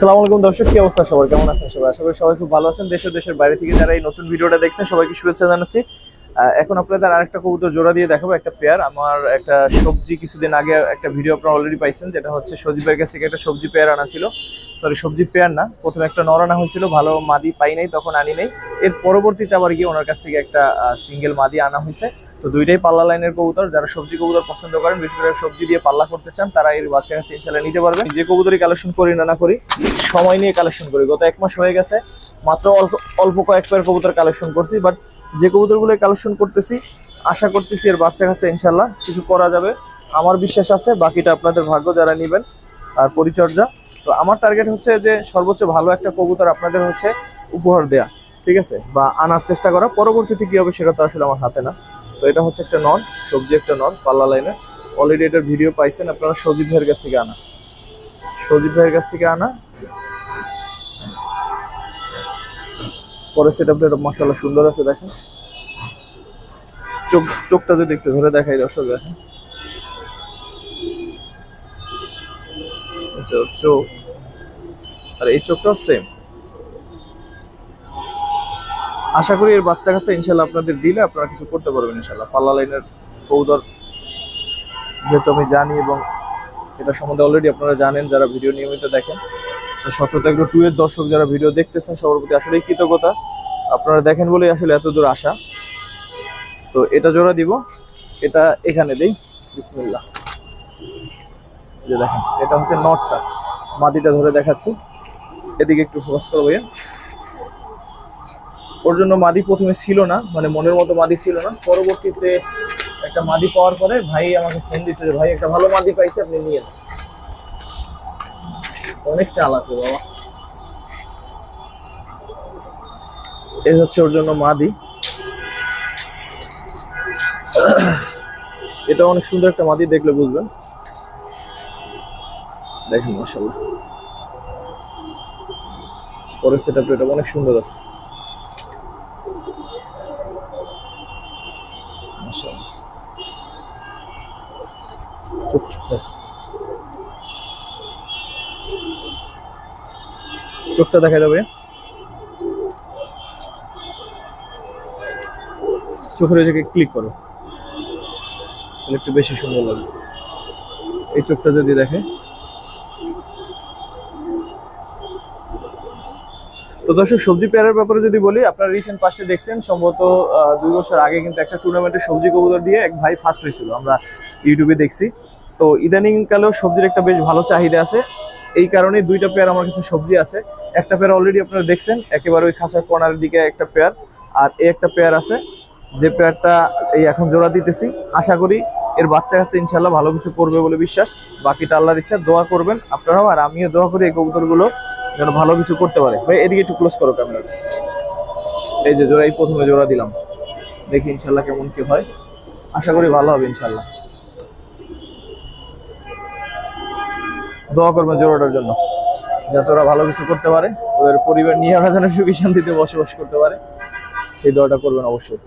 আসসালামু আলাইকুম দর্শক, কি অবস্থা সবার? কেমন আছেন সবাই? আশা করি সবাই খুব ভালো আছেন। দেশ দেশের বাইরে থেকে যারা এই নতুন ভিডিওটা দেখছেন, সবাইকে শুভেচ্ছা জানাচ্ছি। এখন আপনাদের আরেকটা কবুতর জোড়া দিয়ে দেখাবো, একটা পেয়ার। আমার একটা সবজি কিছুদিন আগে একটা ভিডিও আপনারা অলরেডি পাইছেন, যেটা হচ্ছে সজীবের কাছ থেকে একটা সবজি পেয়ার আনা ছিল। সরি সবজি পেয়ার না, প্রথমে একটা নর আনা হয়েছিল, ভালো মাদি পাই নাই, তখন আনি নাই। এর পরবর্তীতে আবার গিয়ে ওনার কাছ থেকে একটা সিঙ্গেল মাদি আনা হয়েছে। তো দুইটাই পাল্লা লাইনের কবুতর, যারা সবজি কবুতর পছন্দ করেন, বিশেষ করে সবজি দিয়ে পাল্লা করতে চান, তারা এর বাচ্চা কাছে ইনশাল্লাহ নিতে পারবেন যে কবুতরই কালেকশন করি না না করি, সময় নিয়ে কালেকশন করি। গত এক মাস হয়ে গেছে, মাত্র অল্প অল্প কয়েক পেয়ার কবুতর কালেকশন করছি বাট যে কবুতরগুলো কালেকশন করতেছি, আশা করতেছি এর বাচ্চা কাছে ইনশাল্লাহ কিছু করা যাবে। আমার বিশ্বাস আছে, বাকিটা আপনাদের ভাগ্য যারা নেবেন, আর পরিচর্যা। তো আমার টার্গেট হচ্ছে যে সর্বোচ্চ ভালো একটা কবুতর আপনাদের হচ্ছে উপহার দেয়া, ঠিক আছে? বা আনার চেষ্টা করা। পরবর্তীতে কি হবে সেটা তো আসলে আমার হাতে না। তো এটা হচ্ছে একটা নন, সবজি একটা নন, পাল্লা লাইনের। অলরেডি এটার ভিডিও পাইছেন, আপনারা সজীব ভাইয়ের কাছ থেকে আনা। সজীব ভাইয়ের কাছ থেকে আনা। পরে সেটা আপনার মশালা সুন্দর আছে, দেখেন। চোখ, চোখটা যদি একটু ধরে দেখাই, দর্শক, দেখেন। চোখ। আর এই চোখটাও সেম আশা করি এর বাচ্চা কাছে ইনশাল্লাহ আপনাদের দিলে আপনারা কিছু করতে পারবেন ইনশাল্লাহ। পাল্লা লাইনের কৌদর যেহেতু আমি জানি এবং এটা সম্বন্ধে অলরেডি আপনারা জানেন, যারা ভিডিও নিয়মিত দেখেন সত্যতা একটু টু এর দর্শক যারা ভিডিও দেখতেছেন, সবার প্রতি আসলে কৃতজ্ঞতা। আপনারা দেখেন বলেই আসলে এত দূর আসা। তো এটা জোড়া দিব। এটা এখানে দেই। বিসমিল্লাহ। যে দেখেন, এটা হচ্ছে নটটা। মাটিটা ধরে দেখাচ্ছি। এদিকে একটু ফোকাস করব ওর জন্য মাদি প্রথমে ছিল না মানে মনের মতো মাদি ছিল না। পরবর্তীতে একটা মাদি পাওয়ার পরে ভাই আমাকে ফোন দিচ্ছে যে, ভাই, একটা ভালো মাদি পাইছে, আপনি নিয়ে অনেক চালাক ও বাবা। এই হচ্ছে ওর জন্য মাদি। এটা অনেক সুন্দর একটা মাদি দেখলে বুঝবেন। দেখেন মাসাল্লাহ পরের সেট অনেক সুন্দর আছে। দেখ। চোখটা দেখা যাবে। চোখের ওই জায়গায় ক্লিক করো। তাহলে একটু বেশি সুন্দর লাগবে। এই চোখটা যদি দেখে। তো দর্শক, সবজি পেয়ারের ব্যাপারে যদি বলি, আপনারা রিসেন্ট পাস্টে দেখছেন, সম্ভবত দুই বছর আগে কিন্তু একটা টুর্নামেন্টে সবজি কবুতর দিয়ে এক ভাই ফার্স্ট হয়েছিল, আমরা ইউটিউবে দেখছি। তো ইদানিংকালেও সবজির একটা বেশ ভালো চাহিদা আছে। এই কারণে দুইটা পেয়ার আমার কাছে সবজি আছে। একটা পেয়ার অলরেডি আপনারা দেখছেন, একেবারে ওই খাঁচার কর্নারের দিকে একটা পেয়ার, আর এই একটা পেয়ার আছে, যে পেয়ারটা এই এখন জোড়া দিতেছি। আশা করি এর বাচ্চা কাছে ইনশাল্লাহ ভালো কিছু করবে বলে বিশ্বাস। বাকিটা আল্লাহর ইচ্ছা, দোয়া করবেন আপনারাও, আর আমিও দোয়া করি এই কবুতরগুলো যেন ভালো কিছু করতে পারে। ভাই, এদিকে একটু ক্লোজ করো ক্যামেরা এই যে জোড়া, এই প্রথমে জোড়া দিলাম। দেখি ইনশাল্লাহ কেমন কি হয়। আশা করি ভালো হবে ইনশাল্লাহ দোয়া করবেন জোড়াটার জন্য। যাতে ওরা ভালো কিছু করতে পারে, ওদের পরিবার নিয়ে ওরা যেন সুখী শান্তিতে বসবাস করতে পারে। সেই দোয়াটা করবেন অবশ্যই।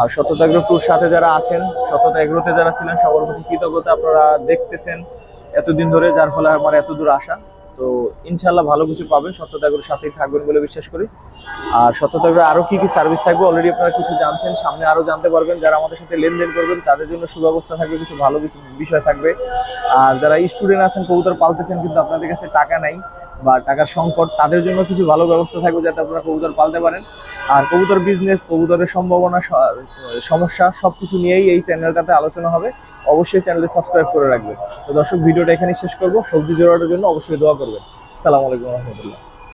আর সততা এগ্রোর সাথে যারা আছেন, সততা এগ্রোতে যারা ছিলেন সবার প্রতি কৃতজ্ঞতা আপনারা দেখতেছেন এতদিন ধরে, যার ফলে আমার এত দূর আসা তো ইনশাল্লাহ ভালো কিছু পাবেন সততা এগ্রোর সাথেই থাকবেন বলে বিশ্বাস করি। আর সততা এগ্রো আরও কি কি সার্ভিস থাকবে অলরেডি আপনারা কিছু জানছেন, সামনে আরও জানতে পারবেন। যারা আমাদের সাথে লেনদেন করবেন, তাদের জন্য সুব্যবস্থা থাকবে, কিছু ভালো কিছু বিষয় থাকবে। আর যারা স্টুডেন্ট আছেন, কবুতর পালতেছেন, কিন্তু আপনাদের কাছে টাকা নাই বা টাকার সংকট, তাদের জন্য কিছু ভালো ব্যবস্থা থাকবে যাতে আপনারা কবুতর পালতে পারেন। আর কবুতর বিজনেস কবুতরের সম্ভাবনা সমস্যা সব কিছু নিয়েই এই চ্যানেলটাতে আলোচনা হবে। অবশ্যই চ্যানেলটি সাবস্ক্রাইব করে রাখবেন। তো দর্শক, ভিডিওটা এখানেই শেষ করব। সবজি জোড়াটার জন্য অবশ্যই দোয়া করবেন। সালাম আলাইকুম রহমতুল্লাহ।